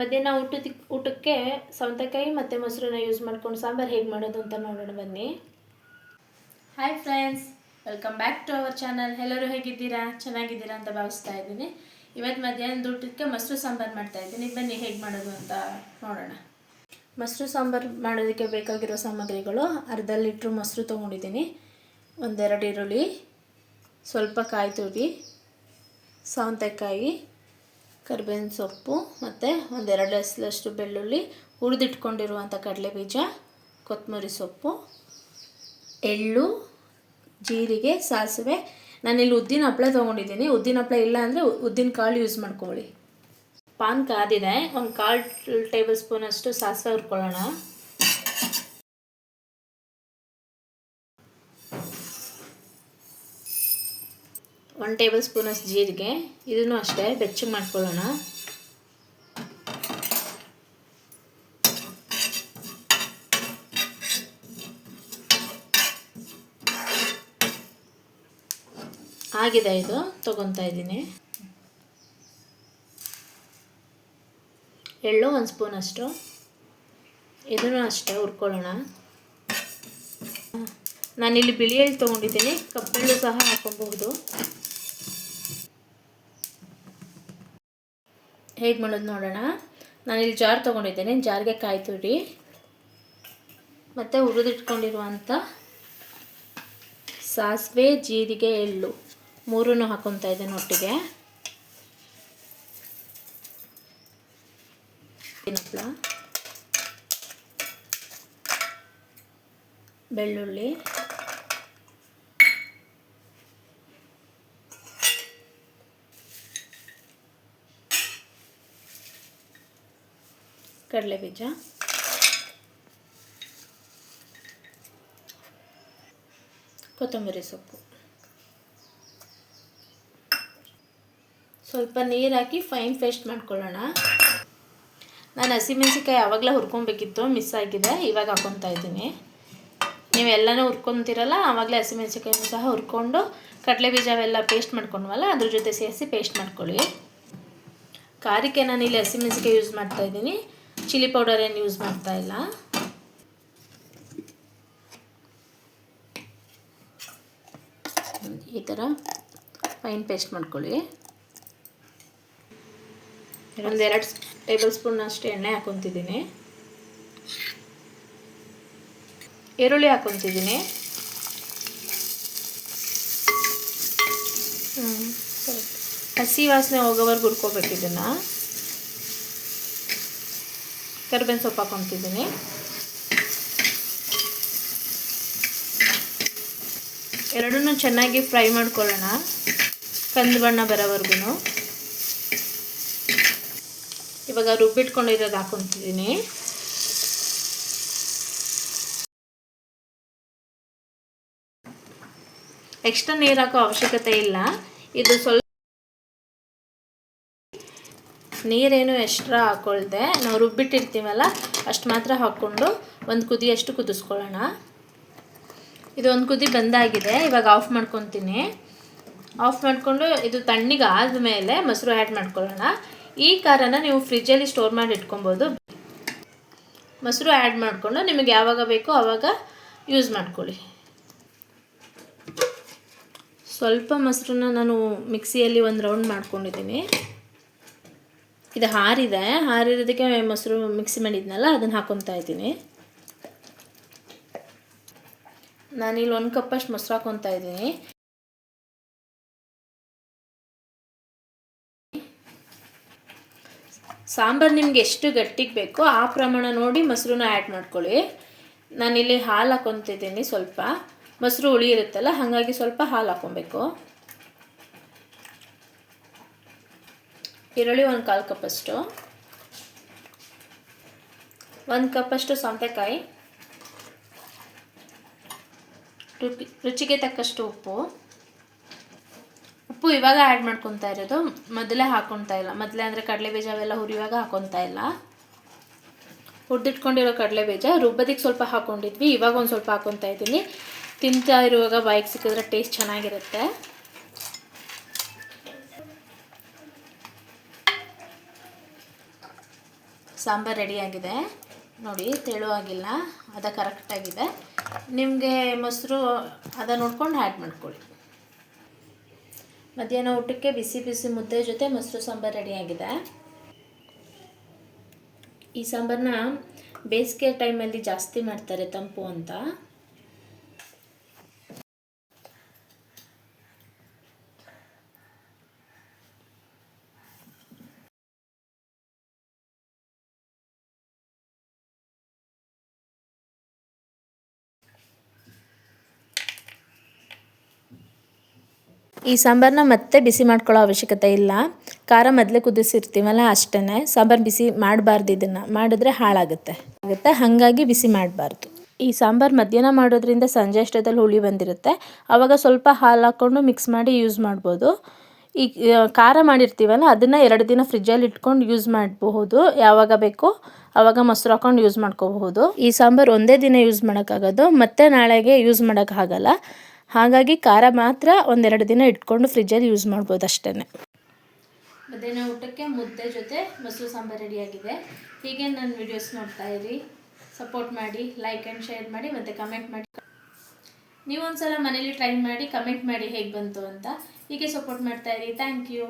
ಮಧ್ಯಾಹ್ನ ಊಟದ ಊಟಕ್ಕೆ ಸೌತೆಕಾಯಿ ಮತ್ತು ಮೊಸರನ್ನ ಯೂಸ್ ಮಾಡ್ಕೊಂಡು ಸಾಂಬಾರು ಹೇಗೆ ಮಾಡೋದು ಅಂತ ನೋಡೋಣ ಬನ್ನಿ. Hi friends welcome back to our channel ಎಲ್ಲರೂ ಹೇಗಿದ್ದೀರಾ? ಚೆನ್ನಾಗಿದ್ದೀರಾ ಅಂತ ಭಾವಿಸ್ತಾ ಇದ್ದೀನಿ. ಇವತ್ತು ಮಧ್ಯಾಹ್ನದ ಊಟಕ್ಕೆ ಮೊಸರು ಸಾಂಬಾರು ಮಾಡ್ತಾ ಇದ್ದೀನಿ. ಬನ್ನಿ ಹೇಗೆ ಮಾಡೋದು ಅಂತ ನೋಡೋಣ. ಮೊಸರು ಸಾಂಬಾರು ಮಾಡೋದಕ್ಕೆ ಬೇಕಾಗಿರೋ ಸಾಮಗ್ರಿಗಳು ಅರ್ಧ ಲೀಟ್ರ್ ಮೊಸರು ತೊಗೊಂಡಿದ್ದೀನಿ. ಒಂದೆರಡು ಈರುಳ್ಳಿ ಸ್ವಲ್ಪ ಕಾಯಿ ತುರಿ ಸೌತೆಕಾಯಿ ಕರಿಬೇವಿನ ಸೊಪ್ಪು ಮತ್ತು ಒಂದೆರಡು ಹಸಲಷ್ಟು ಬೆಳ್ಳುಳ್ಳಿ ಹುರಿದಿಟ್ಕೊಂಡಿರುವಂಥ ಕಡಲೆ ಬೀಜ ಕೊತ್ತಂಬರಿ ಸೊಪ್ಪು, ಎಳ್ಳು, ಜೀರಿಗೆ, ಸಾಸಿವೆ. ನಾನಿಲ್ಲಿ ಉದ್ದಿನ ಹಪ್ಪಳ ತೊಗೊಂಡಿದ್ದೀನಿ. ಉದ್ದಿನ ಹಪ್ಪಳ ಇಲ್ಲ ಅಂದರೆ ಉದ್ದಿನ ಕಾಳು ಯೂಸ್ ಮಾಡ್ಕೊಳ್ಳಿ. ಪಾನ್ ಕಾದಿದೆ. ಒಂದು ಕಾಲು ಟೇಬಲ್ ಸ್ಪೂನಷ್ಟು ಸಾಸಿವೆ ಹುರ್ಕೊಳ್ಳೋಣ. ಒನ್ ಟೇಬಲ್ ಸ್ಪೂನ್ ಅಷ್ಟು ಜೀರಿಗೆ. ಇದನ್ನು ಅಷ್ಟೇ, ಬೆಚ್ಚಗೆ ಮಾಡ್ಕೊಳ್ಳೋಣ. ಆಗಿದೆ ಇದು, ತೊಗೊತಾ ಇದ್ದೀನಿ. ಎಳ್ಳು ಒಂದು ಸ್ಪೂನ್ ಅಷ್ಟು. ಇದನ್ನು ಅಷ್ಟೇ ಹುರ್ಕೊಳ್ಳೋಣ. ನಾನಿಲ್ಲಿ ಬಿಳಿ ಎಳ್ಳು ತೊಗೊಂಡಿದ್ದೀನಿ, ಕಪ್ಪೆಳ್ಳು ಸಹ ಹಾಕೊಬಹುದು ಹೇಗೆ ಮಾಡೋದು ನೋಡೋಣ. ನಾನಿಲ್ಲಿ ಜಾರ್ ತೊಗೊಂಡಿದ್ದೇನೆ, ಜಾರ್ಗೆ ಕಾಯಿ ತುರಿ, ಮತ್ತು ಹುರಿದಿಟ್ಕೊಂಡಿರುವಂಥ ಸಾಸಿವೆ, ಜೀರಿಗೆ, ಎಳ್ಳು ಮೂರನ್ನು ಹಾಕೊತಾ ಇದ್ದೇನೆ ಒಟ್ಟಿಗೆ. ಬೆಳ್ಳುಳ್ಳಿ ಕಡಲೆ ಬೀಜ. ಕೊತ್ತಂಬರಿ ಸೊಪ್ಪು. ಸ್ವಲ್ಪ ನೀರು ಹಾಕಿ ಫೈನ್ ಪೇಸ್ಟ್ ಮಾಡ್ಕೊಳ್ಳೋಣ. ನಾನು ಹಸಿಮೆಣ್ಸಿಕಾಯಿ ಆವಾಗಲೇ ಹುರ್ಕೊಬೇಕಿತ್ತು, ಮಿಸ್ ಆಗಿದೆ, ಇವಾಗ ಹಾಕೊತಾ ಇದ್ದೀನಿ. ನೀವೆಲ್ಲನೂ ಹುರ್ಕೊತಿರಲ್ಲ, ಆವಾಗಲೇ ಹಸಿಮೆಣ್ಸಿಕಾಯಿ ಸಹ ಹುರ್ಕೊಂಡು ಕಡಲೆ ಬೀಜವೆಲ್ಲ ಪೇಸ್ಟ್ ಮಾಡ್ಕೊಂಡ್ವಲ್ಲ, ಅದ್ರ ಜೊತೆ ಸೇರಿಸಿ ಪೇಸ್ಟ್ ಮಾಡ್ಕೊಳ್ಳಿ. ಖಾರಕ್ಕೆ ನಾನು ಇಲ್ಲಿ ಹಸಿಮೆಣ್ಸಿಕಾಯಿ ಯೂಸ್ ಮಾಡ್ತಾ ಇದ್ದೀನಿ. ಚಿಲ್ಲಿ ಪೌಡರ್ ಏನು ಯೂಸ್ ಮಾಡ್ತಾ ಇಲ್ಲ. ಈ ಥರ ಫೈನ್ ಪೇಸ್ಟ್ ಮಾಡ್ಕೊಳ್ಳಿ. ಒಂದೆರಡು ಟೇಬಲ್ ಸ್ಪೂನ್ ಅಷ್ಟು ಎಣ್ಣೆ ಹಾಕೊತಿದ್ದೀನಿ. ಈರುಳ್ಳಿ ಹಾಕೊತಿದ್ದೀನಿ. ಹಸಿ ವಾಸನೆ ಹೋಗೋವರೆಗೂ ಹುರ್ಕೋಬೇಕು ಇದನ್ನು. ಕರಿಬೇವಿನ ಸೊಪ್ಪು ಹಾಕೊತಿದ್ದೀನಿ ಎರಡನ್ನೂ ಚೆನ್ನಾಗಿ ಫ್ರೈ ಮಾಡ್ಕೊಳ್ಳೋಣ. ಕಂದು ಬಣ್ಣ ಬರೋವರೆಗೂ ಇವಾಗ ರುಬ್ಬಿಟ್ಕೊಂಡಿರೋದು ಹಾಕೊತಿದ್ದೀನಿ ಎಕ್ಸ್ಟ್ರಾ ನೀರು ಹಾಕೋ ಅವಶ್ಯಕತೆ ಇಲ್ಲ. ಇದು ಸ್ವಲ್ಪ ನೀರೇನು ಎಕ್ಸ್ಟ್ರಾ ಹಾಕ್ಕೊಳ್ದೆ ನಾವು ರುಬ್ಬಿಟ್ಟಿರ್ತೀವಲ್ಲ, ಅಷ್ಟು ಮಾತ್ರ ಹಾಕ್ಕೊಂಡು ಒಂದು ಕುದಿಯಷ್ಟು ಕುದಿಸ್ಕೊಳ್ಳೋಣ. ಇದು ಒಂದು ಕುದಿ ಬಂದಾಗಿದೆ, ಇವಾಗ ಆಫ್ ಮಾಡ್ಕೊತೀನಿ. ಆಫ್ ಮಾಡಿಕೊಂಡು ಇದು ತಣ್ಣಗೆ ಆದಮೇಲೆ ಮೊಸರು ಆ್ಯಡ್ ಮಾಡ್ಕೊಳ್ಳೋಣ. ಈ ಖಾರನ ನೀವು ಫ್ರಿಜ್ಜಲ್ಲಿ ಸ್ಟೋರ್ ಮಾಡಿ ಇಟ್ಕೊಬೋದು. ಮೊಸರು ಆ್ಯಡ್ ಮಾಡಿಕೊಂಡು ನಿಮಗೆ ಯಾವಾಗ ಬೇಕೋ ಆವಾಗ ಯೂಸ್ ಮಾಡ್ಕೊಳ್ಳಿ. ಸ್ವಲ್ಪ ಮೊಸರನ್ನ ನಾನು ಮಿಕ್ಸಿಯಲ್ಲಿ ಒಂದು ರೌಂಡ್ ಮಾಡ್ಕೊಂಡಿದ್ದೀನಿ. ಇದು ಹಾರಿದೆ. ಹಾರಿರೋದಕ್ಕೆ ಮೊಸರು ಮಿಕ್ಸಿ ಮಾಡಿದ್ನಲ್ಲ, ಅದನ್ನು ಹಾಕೊತಾ ಇದ್ದೀನಿ. ನಾನಿಲ್ಲಿ ಒಂದು ಕಪ್ಪಷ್ಟು ಮೊಸರು ಹಾಕೊತಾ ಇದ್ದೀನಿ. ಸಾಂಬಾರು ನಿಮ್ಗೆ ಎಷ್ಟು ಗಟ್ಟಿಗೆ ಬೇಕೋ ಆ ಪ್ರಮಾಣ ನೋಡಿ ಮೊಸರನ್ನ ಆ್ಯಡ್ ಮಾಡ್ಕೊಳ್ಳಿ. ನಾನಿಲ್ಲಿ ಹಾಲು ಹಾಕೊತಿದ್ದೀನಿ ಸ್ವಲ್ಪ. ಮೊಸರು ಹುಳಿ ಇರುತ್ತಲ್ಲ, ಹಾಗಾಗಿ ಸ್ವಲ್ಪ ಹಾಲು ಹಾಕೊಬೇಕು. ಈರುಳ್ಳಿ ಒಂದು ಕಾಲು ಕಪ್ಪಷ್ಟು ಒಂದು ಕಪ್ಪಷ್ಟು ಸೌತೆಕಾಯಿ. ರುಚಿ, ರುಚಿಗೆ ತಕ್ಕಷ್ಟು ಉಪ್ಪು. ಉಪ್ಪು ಇವಾಗ ಆ್ಯಡ್ ಮಾಡ್ಕೊತಾ ಇರೋದು. ಮೊದಲೇ ಹಾಕೊತಾ ಇಲ್ಲ. ಮೊದಲೇ ಅಂದರೆ ಕಡಲೆ ಬೀಜ ಅವೆಲ್ಲ ಹುರಿಯುವಾಗ ಹಾಕೊತಾ ಇಲ್ಲ. ಹುರಿದಿಟ್ಕೊಂಡಿರೋ ಕಡಲೆ ಬೀಜ ರುಬ್ಬದಿಕ್ಕೆ ಸ್ವಲ್ಪ ಹಾಕೊಂಡಿದ್ವಿ. ಇವಾಗ ಒಂದು ಸ್ವಲ್ಪ ಹಾಕೊತಾ ಇದ್ದೀನಿ. ತಿಂತಾ ಇರುವಾಗ ಬಾಯಿಗೆ ಸಿಕ್ಕಿದ್ರೆ ಟೇಸ್ಟ್ ಚೆನ್ನಾಗಿರುತ್ತೆ. ಸಾಂಬಾರು ರೆಡಿಯಾಗಿದೆ. ನೋಡಿ ತೆಳುವಾಗಿಲ್ಲ ಅದು ಕರೆಕ್ಟಾಗಿದೆ ನಿಮಗೆ ಮೊಸರು, ಅದ ನೋಡ್ಕೊಂಡು ಆ್ಯಡ್ ಮಾಡ್ಕೊಳ್ಳಿ. ಮಧ್ಯಾಹ್ನ ಊಟಕ್ಕೆ ಬಿಸಿ ಬಿಸಿ ಮುದ್ದೆ ಜೊತೆ ಮೊಸರು ಸಾಂಬಾರು ರೆಡಿಯಾಗಿದೆ. ಈ ಸಾಂಬಾರನ್ನ ಬೇಸಿಗೆ ಟೈಮಲ್ಲಿ ಜಾಸ್ತಿ ಮಾಡ್ತಾರೆ ತಂಪು ಅಂತ. ಈ ಸಾಂಬಾರನ್ನ ಮತ್ತೆ ಬಿಸಿ ಮಾಡ್ಕೊಳ್ಳೋ ಅವಶ್ಯಕತೆ ಇಲ್ಲ. ಖಾರ ಮೊದಲೇ ಕುದಿಸಿರ್ತೀವಲ್ಲ ಅಷ್ಟೇ ಸಾಂಬಾರು ಬಿಸಿ ಮಾಡಬಾರ್ದು ಇದನ್ನು. ಮಾಡಿದ್ರೆ ಹಾಳಾಗುತ್ತೆ. ಆಗುತ್ತೆ. ಹಾಗಾಗಿ ಬಿಸಿ ಮಾಡಬಾರ್ದು. ಈ ಸಾಂಬಾರು ಮಧ್ಯಾಹ್ನ ಮಾಡೋದ್ರಿಂದ ಸಂಜೆ ಅಷ್ಟೊತ್ತಲ್ಲಿ ಹುಳಿ ಬಂದಿರುತ್ತೆ. ಆವಾಗ ಸ್ವಲ್ಪ ಹಾಲು ಹಾಕ್ಕೊಂಡು ಮಿಕ್ಸ್ ಮಾಡಿ ಯೂಸ್ ಮಾಡ್ಬೋದು. ಈ ಖಾರ ಮಾಡಿರ್ತೀವಲ್ಲ ಅದನ್ನು ಎರಡು ದಿನ ಫ್ರಿಜ್ಜಲ್ಲಿ ಇಟ್ಕೊಂಡು ಯೂಸ್ ಮಾಡಬಹುದು. ಯಾವಾಗ ಬೇಕು ಆವಾಗ ಮೊಸರು ಹಾಕೊಂಡು ಯೂಸ್ ಮಾಡ್ಕೋಬಹುದು. ಈ ಸಾಂಬಾರು ಒಂದೇ ದಿನ ಯೂಸ್ ಮಾಡೋಕ್ಕಾಗೋದು. ಮತ್ತೆ ನಾಳೆಗೆ ಯೂಸ್ ಮಾಡೋಕ್ಕಾಗಲ್ಲ ಹಾಗಾಗಿ ಖಾರ ಮಾತ್ರ ಒಂದೆರಡು ದಿನ ಇಟ್ಕೊಂಡು ಫ್ರಿಜ್ಜಲ್ಲಿ ಯೂಸ್ ಮಾಡ್ಬೋದು ಅಷ್ಟೇ ಮಧ್ಯಾಹ್ನ ಊಟಕ್ಕೆ ಮುದ್ದೆ ಜೊತೆ ಮೊಸರು ಸಾಂಬಾರು ರೆಡಿಯಾಗಿದೆ. ಹೀಗೆ ನನ್ನ ವಿಡಿಯೋಸ್ ನೋಡ್ತಾ ಇರಿ. ಸಪೋರ್ಟ್ ಮಾಡಿ ಲೈಕ್ ಆ್ಯಂಡ್ ಶೇರ್ ಮಾಡಿ, ಮತ್ತು ಕಮೆಂಟ್ ಮಾಡಿ. ನೀವು ಒಂದ್ಸಲ ಮನೇಲಿ ಟ್ರೈ ಮಾಡಿ ಕಮೆಂಟ್ ಮಾಡಿ ಹೇಗೆ ಬಂತು ಅಂತ ಹೀಗೆ ಸಪೋರ್ಟ್ ಮಾಡ್ತಾ ಇರಿ. Thank you